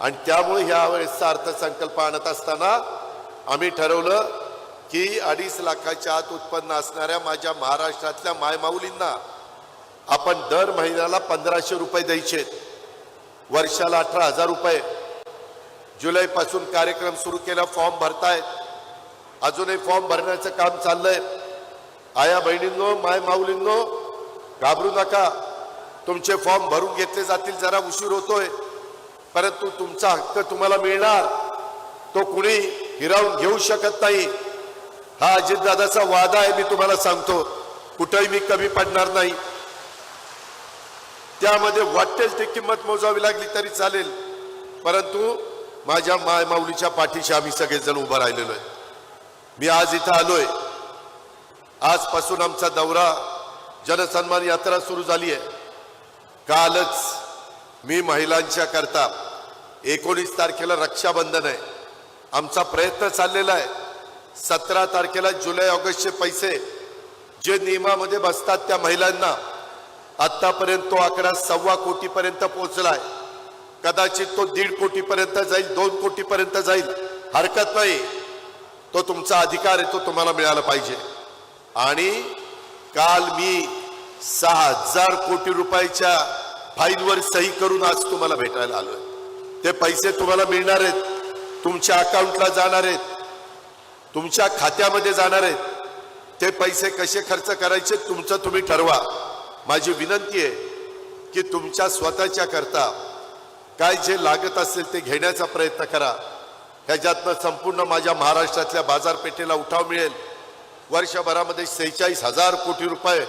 आणि त्यामुळे ह्या वेळेसचा अर्थसंकल्प आणत असताना आम्ही ठरवलं की अडीच लाखाच्या आत उत्पन्न असणाऱ्या माझ्या महाराष्ट्रातल्या मायमाऊलींना आपण दर महिन्याला पंधराशे रुपये द्यायचे. वर्षाला अठरा हजार रुपये. जुलैपासून कार्यक्रम सुरू केला फॉर्म भरतायत. अजूनही फॉर्म भरण्याचं काम चाललंय. आया बहिणींनो माय माऊलींनो घाबरू नका. तुमचे फॉर्म भरून घेतले जातील जरा उशीर होतोय. परंतु तुमचा हक्क तुम्हाला मिळणार. तो कुणी हिरावून घेऊ शकत नाही. हा अजितदादाचा वादा आहे मी तुम्हाला सांगतो. कुठेही मी कमी पडणार नाही. त्यामध्ये वाटेल ती किंमत मोजावी लागली तरी चालेल. परंतु माझ्या माय माऊलीच्या पाठीशी आम्ही सगळेजण उभं राहिलेलो आहे. मी आज इथं आलोय. आजपासून आमचा दौरा जनसन्मान यात्रा सुरू झाली आहे. कालच मी महिलांच्या करता एकोणीस तारखेला रक्षाबंधन आहे. आमचा प्रयत्न चाललेला आहे. सतरा तारखेला जुलै ऑगस्टचे पैसे जे नियमामध्ये बसतात त्या महिलांना आत्तापर्यंत तो आकडा सव्वा कोटीपर्यंत पोहोचलाय. कदाचित तो दीड कोटीपर्यंत जाईल दोन कोटीपर्यंत जाईल. हरकत नाही. तो तुमचा अधिकार आहे तो तुम्हाला मिळाला पाहिजे. आणि काल मी सहा हजार कोटी रुपयाच्या फाईलवर सही करून आज तुम्हाला भेटायला आलोय. ते पैसे तुम्हाला मिळणार आहेत. तुमच्या अकाउंटला जाणार आहेत. तुमच्या खात्यामध्ये जाणार आहेत. ते पैसे कसे खर्च करायचे तुमचं तुम्ही ठरवा. माझी विनंती आहे की तुमच्या स्वतःच्या करता. काय जे लागत असेल ते घेण्याचा प्रयत्न करा. ह्याच्यातनं संपूर्ण माझ्या महाराष्ट्रातल्या बाजारपेठेला उठाव मिळेल. वर्षभरामध्ये सेहेचाळीस हजार कोटी रुपये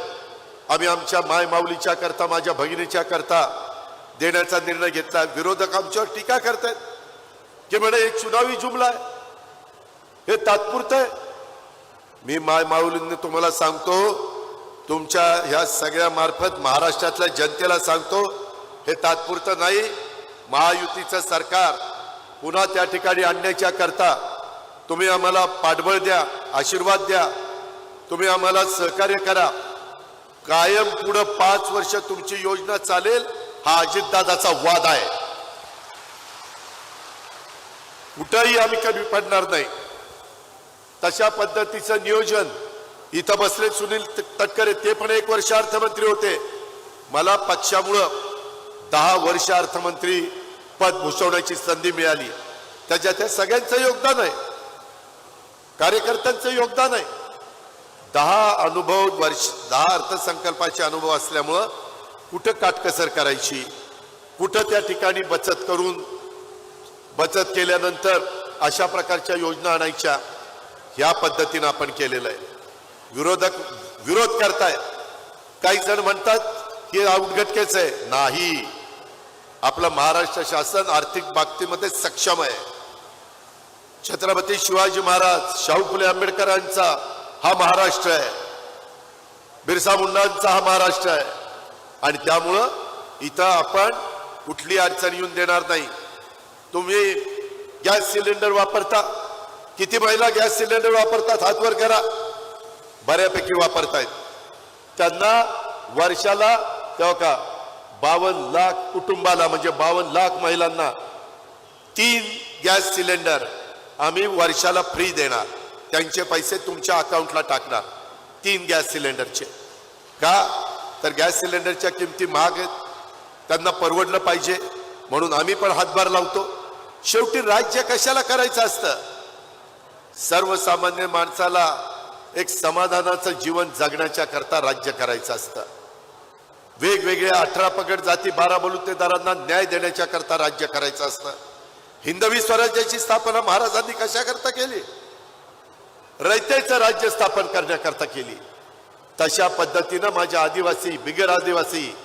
आम्ही आमच्या मायमाऊलीच्या करता माझ्या भगिनीच्या करता. देण्याचा निर्णय घेतला. विरोधक आमच्यावर टीका करतायत की म्हणे एक चुनावी जुमला आहे. हे तात्पुरतं आहे. मी माय माऊलींनी तुम्हाला सांगतो तुमच्या ह्या सगळ्या मार्फत महाराष्ट्रातल्या जनतेला सांगतो हे तात्पुरतं नाही. महायुतीचं सरकार पुन्हा त्या ठिकाणी आणण्याच्या करता तुम्ही आम्हाला पाठबळ द्या आशीर्वाद द्या तुम्ही आम्हाला सहकार्य करा. कायम पुढं पाच वर्ष तुमची योजना चालेल. हा अजितदादाचा वाद आहे. कुठंही आम्ही कमी पडणार नाही. तशा पद्धतीचं नियोजन इथं बसले सुनील तटकरे ते पण एक वर्ष अर्थमंत्री होते. मला पक्षामुळं दहा वर्ष अर्थमंत्री पद भूषवण्याची संधी मिळाली. त्याच्यात हे सगळ्यांचं योगदान आहे. कार्यकर्त्यांचं योगदान आहे. दहा अनुभव वर्ष दहा अर्थसंकल्पाचे अनुभव असल्यामुळं कुठं काटकसर करायची? कुठं त्या ठिकाणी बचत करून बचत केल्यानंतर अशा प्रकारच्या योजना आणायच्या? ह्या पद्धतीनं आपण केलेलं आहे. विरोधक विरोध करताय. काही जण म्हणतात की अवघटकेच आहे. नाही. आपलं महाराष्ट्र शासन आर्थिक बाबतीमध्ये सक्षम आहे. छत्रपती शिवाजी महाराज शाहू फुले आंबेडकरांचा हा महाराष्ट्र आहे. बिरसा मुंडांचा हा महाराष्ट्र आहे. आणि त्यामुळं इथं आपण कुठली अडचण येऊन देणार नाही. तुम्ही गॅस सिलेंडर वापरता किती महिला गॅस सिलेंडर वापरतात हातवर करा. बऱ्यापैकी वापरतायत. त्यांना वर्षाला तेव्हा का बावन्न लाख कुटुंबाला म्हणजे बावन्न लाख महिलांना तीन गॅस सिलेंडर आम्ही वर्षाला फ्री देणार. त्यांचे पैसे तुमच्या अकाउंटला टाकणार तीन गॅस सिलेंडरचे. का? तर गॅस सिलेंडरच्या किमती महाग आहेत. त्यांना परवडलं पाहिजे. म्हणून आम्ही पण हातभार लावतो. शेवटी राज्य कशाला करायचं असतं? सर्वसामान्य माणसाला एक समाधानाचं जीवन जगण्याच्या करता राज्य करायचं असतं. वेगवेगळ्या अठरा पगड जाती बारा बलुतेदारांना न्याय देण्याच्या करता राज्य करायचं असतं. हिंदवी स्वराज्याची स्थापना महाराजांनी कशा करता केली? रयतेचं राज्य स्थापन करण्याकरता केली. तशा पद्धतीनं माझ्या आदिवासी बिगर आदिवासी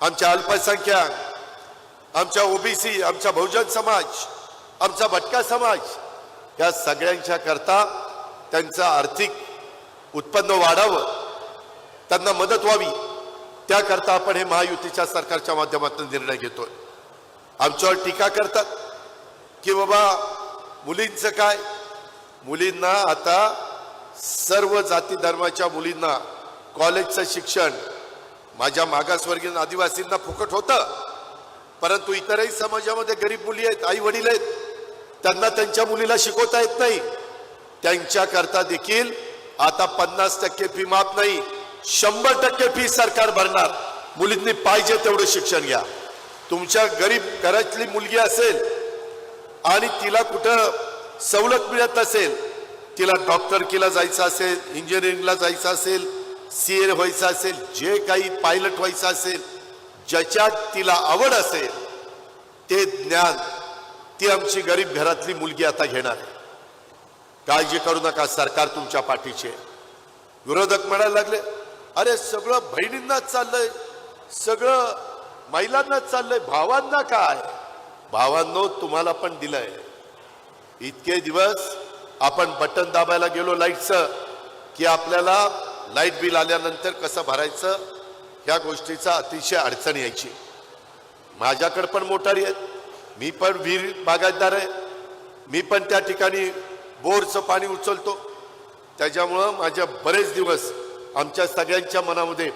आमच्या अल्पसंख्याक आमच्या ओबीसी आमच्या बहुजन समाज आमचा भटका समाज या सगळ्यांच्या करता त्यांचं आर्थिक उत्पन्न वाढावं त्यांना मदत व्हावी त्याकरता आपण हे महायुतीच्या सरकारच्या माध्यमातून निर्णय घेतोय. आमच्यावर टीका करतात की बाबा मुलींचं काय? मुलींना आता सर्व जाती धर्माच्या मुलींना कॉलेजचं शिक्षण माझ्या मागासवर्गीय आदिवासींना फुकट होतं. परंतु इतरही समाजामध्ये गरीब मुली आहेत आई वडील आहेत त्यांना त्यांच्या मुलीला शिकवता येत नाही. त्यांच्याकरता देखील आता पन्नास टक्के फी माफ नाही शंभर टक्के फी सरकार भरणार. मुलींनी पाहिजे तेवढं शिक्षण घ्या. तुमच्या गरीब घरातली मुलगी असेल आणि तिला कुठं सवलत मिळत नसेल तिला डॉक्टरकीला जायचं असेल इंजिनिअरिंगला जायचं असेल सी एल व्हायचं असेल जे काही पायलट व्हायचं असेल ज्याच्यात तिला आवड असेल ते ज्ञान ती आमची गरीब घरातली मुलगी आता घेणार आहे. काळजी करू नका सरकार तुमच्या पाठीचे विरोधक म्हणायला लागले अरे सगळं बहिणींनाच चाललंय सगळं महिलांनाच चाललंय भावांना काय? भावांनो तुम्हाला पण दिलंय. इतके दिवस आपण बटन दाबायला गेलो लाईटचं की आपल्याला लाइट बिल आल्यानंतर कसं भरायचं? ह्या गोष्टीचा अतिशय अडचण यायची. माझ्याकडं पण मोटारी आहेत. मी पण विहीर बागायतदार आहे. मी पण त्या ठिकाणी बोरचं पाणी उचलतो. त्याच्यामुळं माझ्या बरेच दिवस आमच्या सगळ्यांच्या मनामध्ये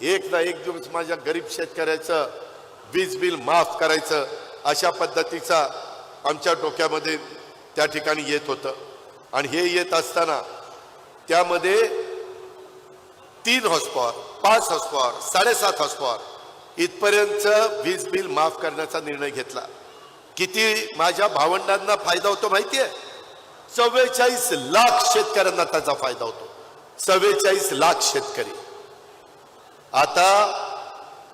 एक ना एक दिवस माझ्या गरीब शेतकऱ्याचं वीज बिल माफ करायचं अशा पद्धतीचा आमच्या डोक्यामध्ये त्या ठिकाणी येत होतं. आणि हे येत असताना त्यामध्ये तीन हॉस्पॉर पाच हॉस्पॉर साडेसात हॉस्पॉर इथपर्यंत वीज बिल माफ करण्याचा निर्णय घेतला. किती माझ्या भावंडांना फायदा होतो माहितीये? चव्वेचाळीस लाख शेतकऱ्यांना त्याचा फायदा होतो. चव्वेचाळीस लाख शेतकरी. आता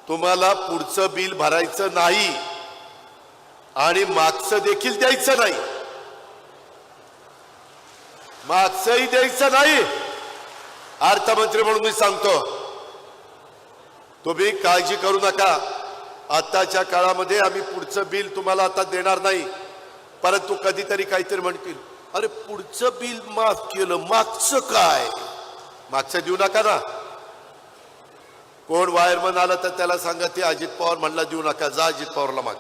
तुम्हाला पुढचं बिल भरायचं नाही आणि मागचं देखील द्यायचं नाही. मागचंही द्यायचं नाही. अर्थमंत्री म्हणून मी सांगतो तुम्ही काळजी करू नका. आताच्या काळामध्ये आम्ही पुढचं बिल तुम्हाला आता देणार नाही. परंतु कधीतरी काहीतरी म्हणतील अरे पुढचं बिल माफ केलं मागचं काय? मागचं देऊ नका ना. कोण वायरमन आलं तर त्याला सांगा ते अजित पवार म्हणला देऊ नका. जा अजित पवारला माग.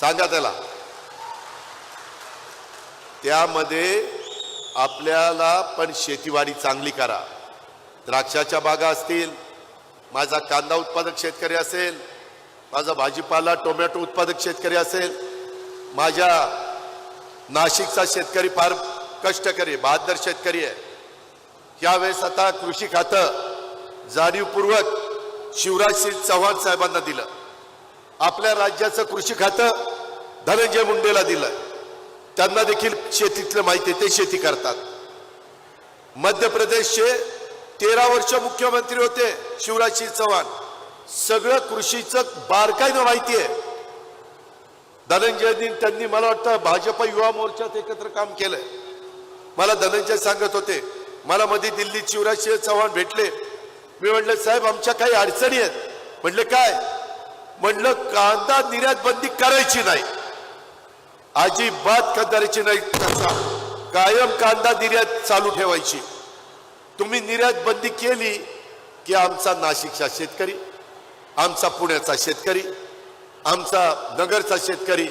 सांगा त्याला. त्यामध्ये आपल्याला पण शेतीवाडी चांगली करा. द्राक्षाच्या बागा असतील माझा कांदा उत्पादक शेतकरी असेल माझा भाजीपाला टोमॅटो उत्पादक शेतकरी असेल माझ्या नाशिकचा शेतकरी फार कष्टकरी बहादर शेतकरी आहे. यावेळेस आता कृषी खातं जाणीवपूर्वक शिवराज सिंग चव्हाण साहेबांना दिलं. आपल्या राज्याचं कृषी खातं धनंजय मुंडेला दिलं. त्यांना देखील शेतीतलं माहिती आहे ते शेती करतात. मध्य प्रदेशचे तेरा वर्ष मुख्यमंत्री होते शिवराज चव्हाण सगळं कृषीचं बारकाईनं माहिती आहे. धनंजयनी त्यांनी मला वाटतं भाजप युवा मोर्चात एकत्र काम केलंय. मला धनंजय सांगत होते मला मध्ये दिल्लीत शिवराज सिंह चव्हाण भेटले. मी म्हटलं साहेब आमच्या काही अडचणी आहेत. म्हटलं काय? म्हटलं कांदा निर्यात बंदी करायची नाही. अजिबात करायची नाही तसा कायम कांदा निर्यात चालू ठेवायची. तुम्ही निर्यात बंदी केली की आमचा नाशिकचा शेतकरी आमचा पुण्याचा शेतकरी आमचा नगरचा शेतकरी